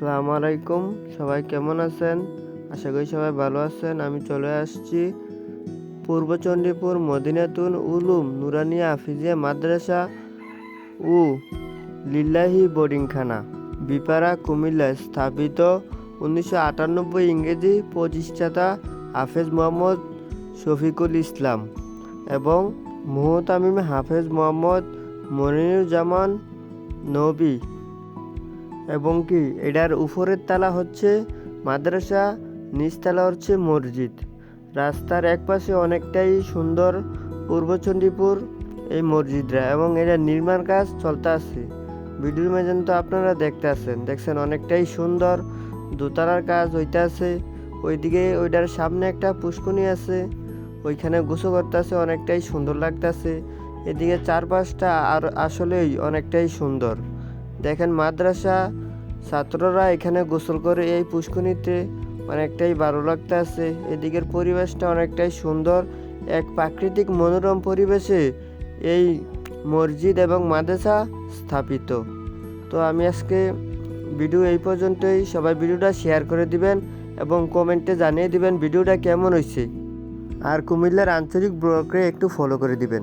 আসসালামু আলাইকুম। সবাই কেমন আছেন? আশা করি সবাই ভালো আছেন। আমি চলে আসছি পূর্ব চণ্ডীপুর মদিনাতুন উলুম নুরানিয়া হাফিজিয়া মাদ্রাসা ও লিল্লাহি বোর্ডিংখানা বিপারা কুমিল্লা, স্থাপিত উনিশশো আটানব্বই ইংরেজি প্রতিষ্ঠাতা হাফেজ মোহাম্মদ শফিকুল ইসলাম এবং মুহতামিম হাফেজ মোহাম্মদ মনিরুজ্জামান নবী। এবং কি এটার উপরের তালা হচ্ছে মাদ্রাসা নিচতলা হচ্ছে মসজিদ। রাস্তার একপাশে অনেকটাই সুন্দর পূর্ব চণ্ডীপুর এই মসজিদরা এবং এটার নির্মাণ কাজ চলতে আছে। ভিডিওর মাঝে তো আপনারা দেখতে আছেন, দেখছেন অনেকটাই সুন্দর দোতলার কাজ হইতে আছে। ওইদিকে ওইটার সামনে একটা পুষ্কুনি আছে, ওইখানে গোসল করতে আছে, অনেকটাই সুন্দর লাগতেছে। এদিকে চারপাশটা আর আসলেই অনেকটাই সুন্দর। দেখেন মাদ্রাসা ছাত্ররা এখানে গোসল করে এই পুষ্করিণীতে অনেকটাই ভালো লাগতে আছে। এদিকের পরিবেশটা অনেকটাই সুন্দর। এক প্রাকৃতিক মনোরম পরিবেশে এই মসজিদ এবং মাদ্রাসা স্থাপিত। তো আমি আজকে ভিডিও এই পর্যন্তই। সবাই ভিডিওটা শেয়ার করে দিবেন এবং কমেন্টে জানিয়ে দিবেন ভিডিওটা কেমন হয়েছে। আর কুমিল্লার আঞ্চলিক ব্লগে একটু ফলো করে দিবেন।